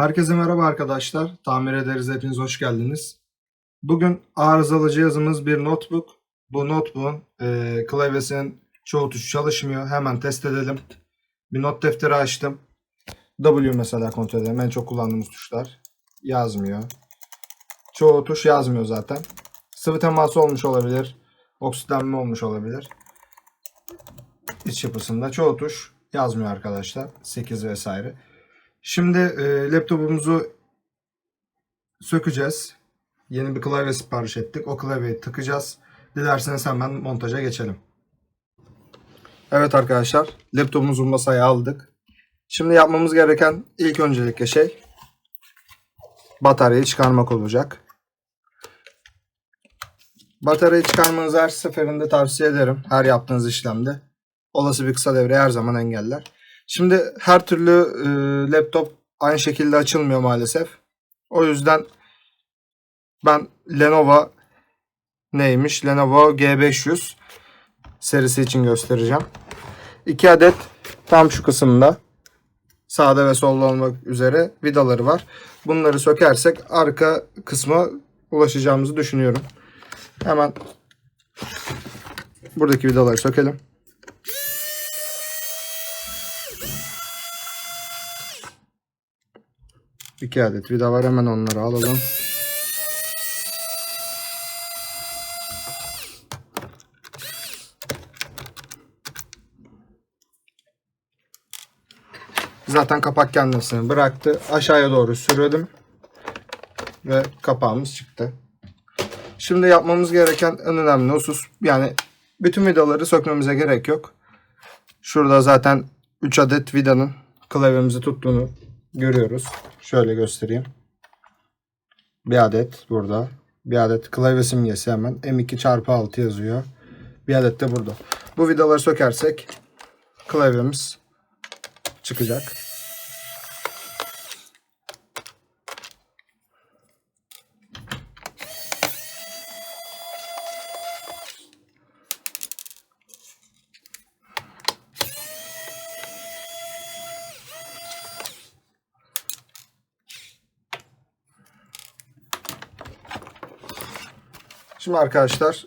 Herkese merhaba arkadaşlar. Tamir ederiz hepiniz hoş geldiniz. Bugün arızalı cihazımız bir notebook. Bu notebook'un e, klavyesinin çoğu tuş çalışmıyor. Hemen test edelim. Bir not defteri açtım. W mesela kontrol edelim. En çok kullandığımız tuşlar. Yazmıyor. Çoğu tuş yazmıyor zaten. Sıvı teması olmuş olabilir. Oksitlenme olmuş olabilir. İç yapısında çoğu tuş yazmıyor arkadaşlar. 8 vesaire. Şimdi e, laptopumuzu sökeceğiz. Yeni bir klavye sipariş ettik. O klavyeyi takacağız. Dilerseniz hemen montaja geçelim. Evet arkadaşlar, laptopumuzu masaya aldık. Şimdi yapmamız gereken ilk öncelikle şey bataryayı çıkarmak olacak. Bataryayı çıkarmanızı her seferinde tavsiye ederim. Her yaptığınız işlemde. Olası bir kısa devre her zaman engeller. Şimdi her türlü e, laptop aynı şekilde açılmıyor maalesef. O yüzden ben Lenovo neymiş? Lenovo G500 serisi için göstereceğim. 2 adet tam şu kısımda sağda ve solda olmak üzere vidaları var. Bunları sökersek arka kısma ulaşacağımızı düşünüyorum. Hemen buradaki vidaları sökelim. İki adet vida var. Hemen onları alalım. Zaten kapak kendisini bıraktı. Aşağıya doğru sürüyordum. Ve kapağımız çıktı. Şimdi yapmamız gereken en önemli husus yani bütün vidaları sökmemize gerek yok. Şurada zaten 3 adet vidanın klavyemizi tuttuğunu görüyoruz. Şöyle göstereyim. Bir adet burada. Bir adet klavye simgesi hemen. M2 çarpı 6 yazıyor. Bir adet de burada. Bu vidaları sökersek klavyemiz çıkacak. Şimdi arkadaşlar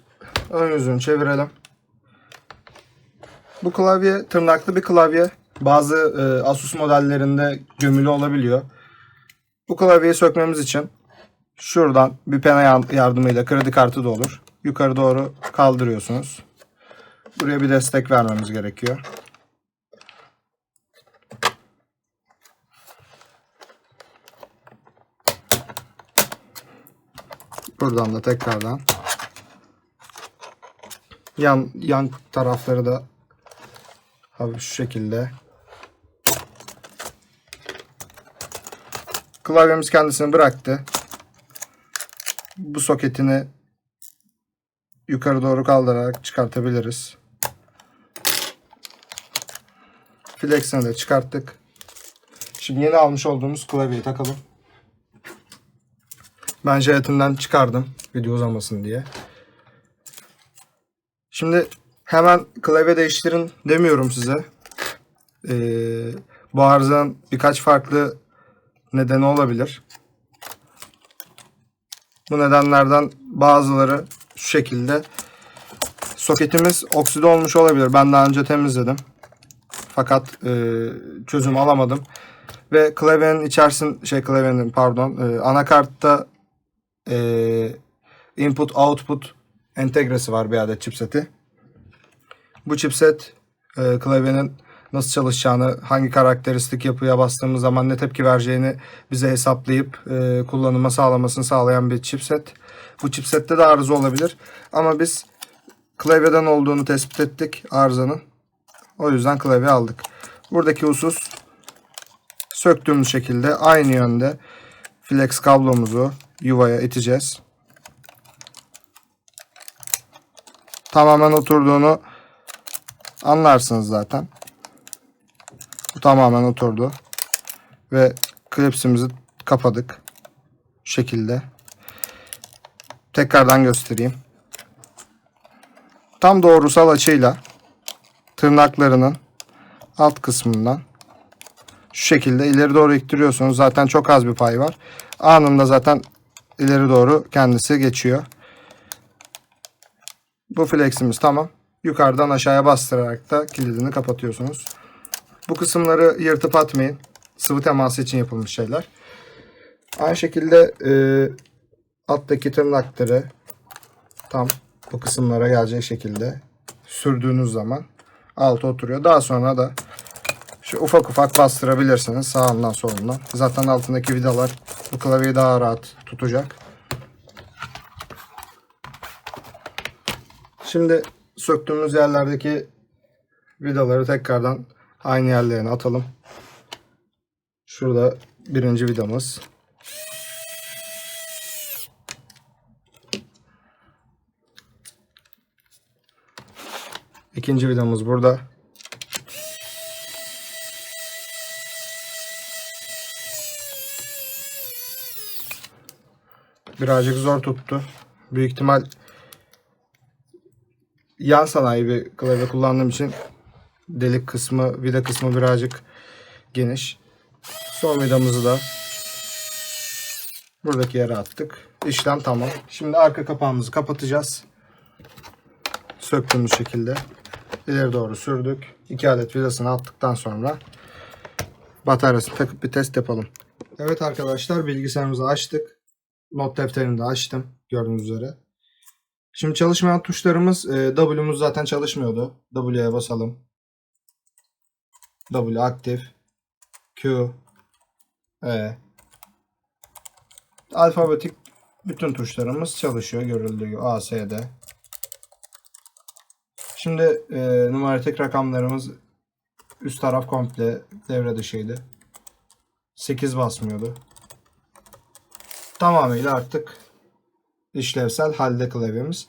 ön yüzünü çevirelim. Bu klavye tırnaklı bir klavye. Bazı e, Asus modellerinde gömülü olabiliyor. Bu klavyeyi sökmemiz için şuradan bir pena yardımıyla kredi kartı da olur. Yukarı doğru kaldırıyorsunuz. Buraya bir destek vermemiz gerekiyor. Buradan da tekrardan yan yan tarafları da hafif şu şekilde klavyemiz kendisini bıraktı. Bu soketini yukarı doğru kaldırarak çıkartabiliriz. Flex'ini de çıkarttık. Şimdi yeni almış olduğumuz klavyeyi takalım. Ben jelatinden çıkardım video uzamasın diye. Şimdi hemen klavye değiştirin demiyorum size. Ee, bu arızanın birkaç farklı nedeni olabilir. Bu nedenlerden bazıları şu şekilde. Soketimiz okside olmuş olabilir. Ben daha önce temizledim. Fakat e, çözüm alamadım. Ve klavyenin içerisin şey klavyenin pardon e, anakartta e, input output entegresi var bir adet chipseti. Bu chipset e, klavyenin nasıl çalışacağını, hangi karakteristik yapıya bastığımız zaman ne tepki vereceğini bize hesaplayıp e, kullanıma sağlamasını sağlayan bir chipset. Bu chipsette de arıza olabilir. Ama biz klavyeden olduğunu tespit ettik arızanın. O yüzden klavye aldık. Buradaki husus söktüğümüz şekilde aynı yönde flex kablomuzu yuvaya iteceğiz. Tamamen oturduğunu anlarsınız zaten. Bu tamamen oturdu. Ve klipsimizi kapadık. Şu şekilde. Tekrardan göstereyim. Tam doğrusal açıyla tırnaklarının alt kısmından Şu şekilde ileri doğru ittiriyorsunuz. Zaten çok az bir pay var. Anında zaten ileri doğru kendisi geçiyor. Bu fleximiz tamam. Yukarıdan aşağıya bastırarak da kilidini kapatıyorsunuz. Bu kısımları yırtıp atmayın. Sıvı teması için yapılmış şeyler. Aynı şekilde e, alttaki tırnakları tam bu kısımlara gelecek şekilde sürdüğünüz zaman altı oturuyor. Daha sonra da şu ufak ufak bastırabilirsiniz sağından solundan. Zaten altındaki vidalar bu klavyeyi daha rahat tutacak. Şimdi söktüğümüz yerlerdeki vidaları tekrardan aynı yerlerine atalım. Şurada birinci vidamız. İkinci vidamız burada. Birazcık zor tuttu. Büyük ihtimal yan sanayi bir klavye kullandığım için delik kısmı, vida kısmı birazcık geniş. Son vidamızı da buradaki yere attık. İşlem tamam. Şimdi arka kapağımızı kapatacağız. Söktüğümüz şekilde ileri doğru sürdük. 2 adet vidasını attıktan sonra bataryasını takıp bir test yapalım. Evet arkadaşlar bilgisayarımızı açtık. Not defterini de açtım gördüğünüz üzere. Şimdi çalışmayan tuşlarımız e, W'muz zaten çalışmıyordu. W'ye basalım. W aktif. Q. E. Alfabetik bütün tuşlarımız çalışıyor görüldüğü. A, S, D. Şimdi e, numaratik rakamlarımız üst taraf komple devre dışıydı. 8 basmıyordu. Tamamıyla artık işlevsel halde klavyemiz.